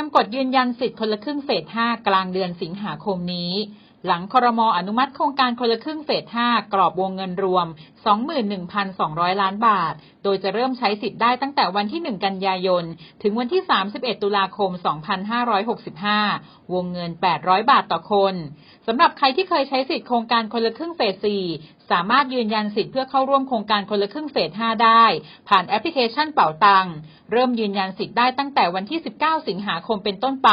ยมกดยืนยันสิทธิ์คนละครึ่งเฟส 5 กลางเดือนสิงหาคมนี้ หลังครมอนุมัติโครงการคนละครึ่งเฟส 5 กรอบวงเงินรวม 21,200 ล้านบาท โดยจะเริ่มใช้สิทธิ์ได้ตั้งแต่วันที่ 1 กันยายน ถึงวันที่ 31 ตุลาคม 2565 วงเงิน 800 บาทต่อคน สำหรับใครที่เคยใช้สิทธิ์โครงการคนละครึ่งเฟส 4 สามารถยืนยันสิทธิ์เพื่อเข้าร่วมโครงการคนละครึ่งเฟส 5 ได้ ผ่านแอปพลิเคชันเป๋าตังเริ่มยืนยันสิทธิ์ได้ตั้งแต่วันที่ 19 สิงหาคมเป็นต้นไป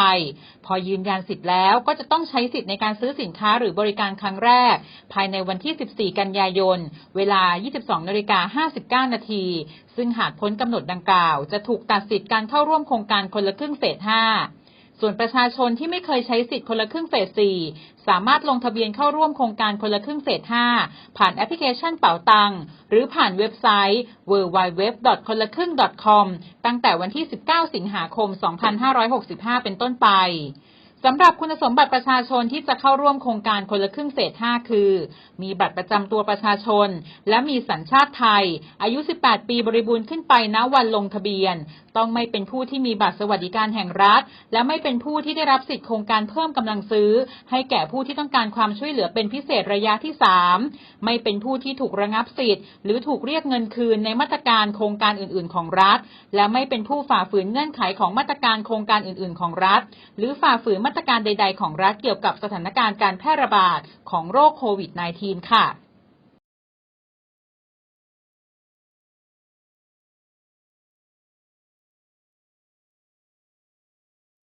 พอยืนยันสิทธิ์แล้วก็จะต้องใช้สิทธิ์ในการซื้อสินค้าหรือบริการครั้งแรก ภายในวันที่ 14 กันยายน เวลา 22นาฬิกา59 นาที ซึ่งหากพ้นกำหนดดังกล่าว จะถูกตัดสิทธิ์การเข้าร่วมโครงการคนละครึ่งเฟส 5 ส่วนประชาชนที่ไม่เคยใช้สิทธิ์คนละครึ่งเฟส 4 สามารถลงทะเบียนเข้าร่วมโครงการคนละครึ่งเฟส 5 ผ่านแอปพลิเคชันเป๋าตัง หรือผ่านเว็บไซต์ www. คนละครึ่ง .com ตั้งแต่วันที่ 19 สิงหาคม 2565 เป็นต้นไปสำหรับคุณสมบัติประชาชนที่จะเข้าร่วมโครงการคนละครึ่งเฟส 5 คือ มีบัตรประจำตัวประชาชน และมีสัญชาติไทย อายุ 18 ปีบริบูรณ์ขึ้นไปณวันลงทะเบียน ต้องไม่เป็นผู้ที่มีบัตรสวัสดิการแห่งรัฐ และไม่เป็นผู้ที่ได้รับสิทธิโครงการเพิ่มกำลังซื้อ ให้แก่ผู้ที่ต้องการความช่วยเหลือเป็นพิเศษระยะที่ 3 ไม่เป็นผู้ที่ถูกระงับสิทธิ์ หรือถูกเรียกเงินคืนในมาตรการโครงการอื่น ๆ ของรัฐ และไม่เป็นผู้ฝ่าฝืนเงื่อนไขของมาตรการโครงการอื่น ๆ ของรัฐ หรือฝ่าฝืนมาตรการใด ๆ ของรัฐเกี่ยวกับสถานการณ์การแพร่ระบาดของโรคโควิด -19 ค่ะ